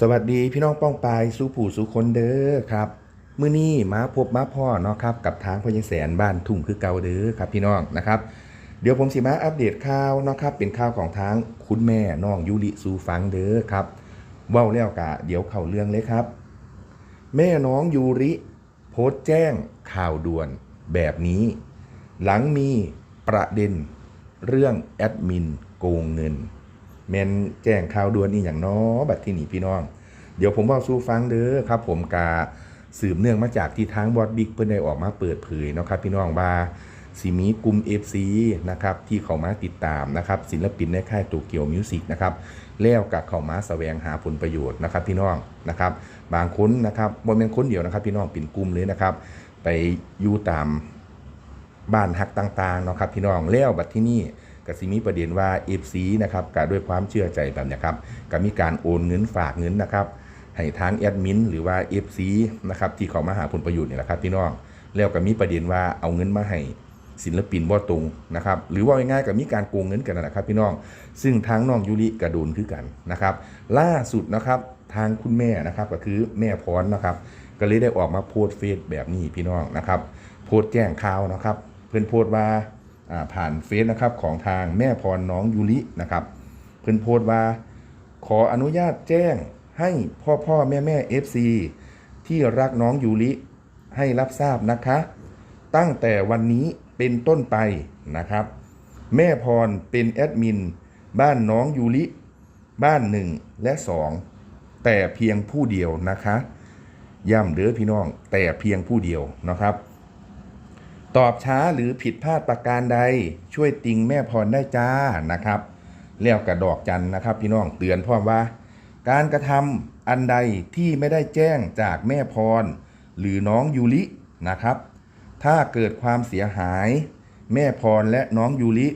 สวัสดีพี่น้องป้องปายสู่ผู้สู่คนเด้อครับมื้อนี้มาพบมาพ่อเนาะครับกับทางพญแสนบ้านทุ่งคือเก่าเด้อครับพี่น้องนะครับ เดี๋ยวผมสิมาอัปเดตข่าวเนาะครับเป็นข่าวของทางคุณแม่น้องยูริสูฟังเด้อครับเว้าแล้วกะเดี๋ยวเข้าเรื่องเลยครับ แม่น้องยูริ โพสต์แจ้งข่าวด่วนแบบนี้ หลังมีประเด็นเรื่องแอดมินโกงเงิน แมนแจ้งข่าวด่วนนี่อย่างน้อบัดที่นี่พี่น้อง เดี๋ยวผมบอกสู้ฟังเด้อครับ ผมกาสืบเนื่องมาจากที่ทางบอดบิ๊กเพิ่อนได้ออกมาเปิดเผยนะครับ พี่น้องว่าสิมีกลุ่ม FC นะครับที่เขามาติดตามนะครับศิลปินในค่ายโตเกียวมิวสิกนะครับแล้วกับเขามาแสวงหาผลประโยชน์นะครับ พี่น้องนะครับบางคนนะครับบนเป็นคนเดียวนะครับ พี่น้องเป็นกลุ่มเลยนะครับ ไปอยู่ตามบ้านฮักต่างๆนะครับพี่น้องแล้วบัดที่นี่ ก็สิมีประเด็นว่า FC นะครับก็ด้วยความเชื่อใจแบบนี้ครับก็มีการโอนเงินฝากเงินนะครับให้ทางแอดมินหรือว่า FC นะครับที่เขามาหาผลประโยชน์นี่แหละครับพี่น้องแล้วก็มีประเด็นว่าเอาเงินมาให้ศิลปินบ่ตรงนะครับหรือว่าง่ายๆก็มีการโกงเงินกันนั่นแหละครับพี่น้อง ซึ่งทางน้องยูริกระโดนคือกันนะครับล่าสุดนะครับทางคุณแม่นะครับก็คือแม่พรนะครับก็เลยได้ออกมาโพสต์เฟซแบบนี้พี่น้องนะครับโพสต์แจ้งข่าวนะครับ เพื่อนโพสต์ว่า ผ่านเฟซนะครับของทางแม่พรน้องยูรินะครับเพื่อนโพสต์ว่า ขออนุญาตแจ้งให้พ่อพ่อแม่แม่เอฟซีที่รักน้องยูริให้รับทราบนะคะ ตั้งแต่วันนี้เป็นต้นไปนะครับ แม่พรเป็นแอดมิน บ้านน้องยูริบ้านหนึ่งและสองแต่เพียงผู้เดียวนะคะย้ำเด้อพี่น้องแต่เพียงผู้เดียวนะครับ ตอบช้าหรือผิดพลาดประการใด ช่วยติงแม่พรได้จ้านะครับแล้วกระดอกจันนะครับ พี่น้องเตือนพ่อมว่า การกระทำอันใดที่ไม่ได้แจ้งจากแม่พร หรือน้องยูรินะครับ ถ้าเกิดความเสียหาย แม่พรและน้องยูริ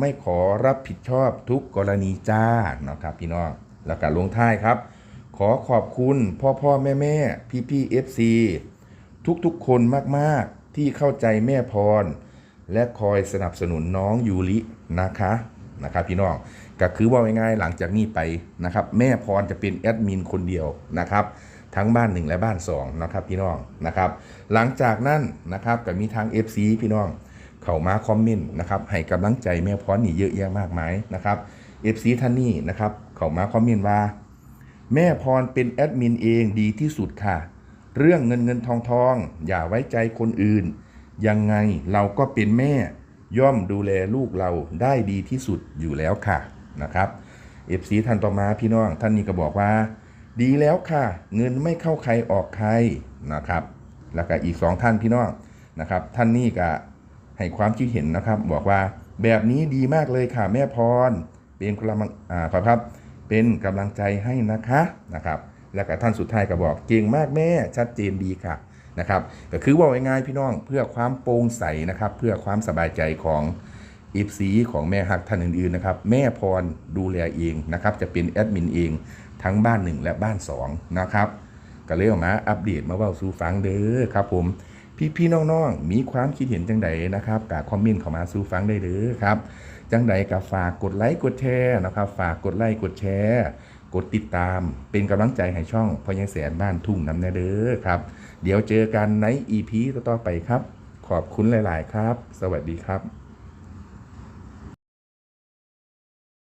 ไม่ขอรับผิดชอบทุกกรณีจ้านะครับ พี่น้องแล้วก็ลงท้ายครับ ขอขอบคุณพ่อพ่อแม่แม่พี่พี่เอฟซีทุกๆคนมากๆ ที่เข้าใจแม่พร และคอยสนับสนุนน้องยูรินะคะนะครับพี่น้องก็คือว่าง่ายๆหลังจากนี้ไปนะครับแม่พรจะเป็นแอดมินคนเดียวนะครับทั้งบ้านหนึ่งและบ้านสองนะครับพี่น้องนะครับหลังจากนั้นนะครับก็มีทาง FC พี่น้องเข้ามาคอมเมนต์นะครับให้กำลังใจแม่พรนี่เยอะแยะมากมายนะครับ FC ท่านนี้นะครับเข้ามาคอมเมนต์ว่า แม่พรเป็นแอดมินเองดีที่สุดค่ะ เรื่องเงินเงินทองทอง อย่าไว้ใจคนอื่น ยังไงเราก็เป็นแม่ ย่อมดูแลลูกเราได้ดีที่สุดอยู่แล้วค่ะนะครับเอฟซีท่านต่อมาพี่น้องท่านนี้ก็บอกว่า ดีแล้วค่ะ เงินไม่เข้าใครออกใครนะครับ แล้วก็อีกสองท่านพี่น้องนะครับ ท่านนี้ก็ให้ความคิดเห็นนะครับ บอกว่าแบบนี้ดีมากเลยค่ะแม่พรเป็นกำลังอ่าขอครับ เป็นกำลังใจให้นะคะนะครับ แล้วก็ท่านสุดท้ายก็บอกเก่งมากแม่ชัดเจนดีค่ะนะครับก็คือว่าง่ายๆพี่น้องเพื่อความโปร่งใสนะครับ เพื่อความสบายใจของอีฟซีของแม่ฮักท่านอื่นๆนะครับ แม่พรดูแลเองนะครับ จะเป็นแอดมินเองทั้งบ้านหนึ่งและบ้านสองนะครับ ก็เลยออกมาอัปเดตมาเว่าสู่ฟังเด้อครับผม พี่ๆน้องๆ มีความคิดเห็นจังใดนะครับกาคอมเมนต์เข้ามาสู่ฟังได้เด้อครับ จังใดก็ฝากกดไลค์กดแชร์นะครับ ฝากกดไลค์กดแชร์ กดติดตามเป็นกำลังใจให้ช่องพอยังแสนบ้านทุ่งน้ำแน่เด้อครับ เดี๋ยวเจอกันใน EP ต่อๆไปครับ ขอบคุณหลาย ๆ ครับ สวัสดีครับ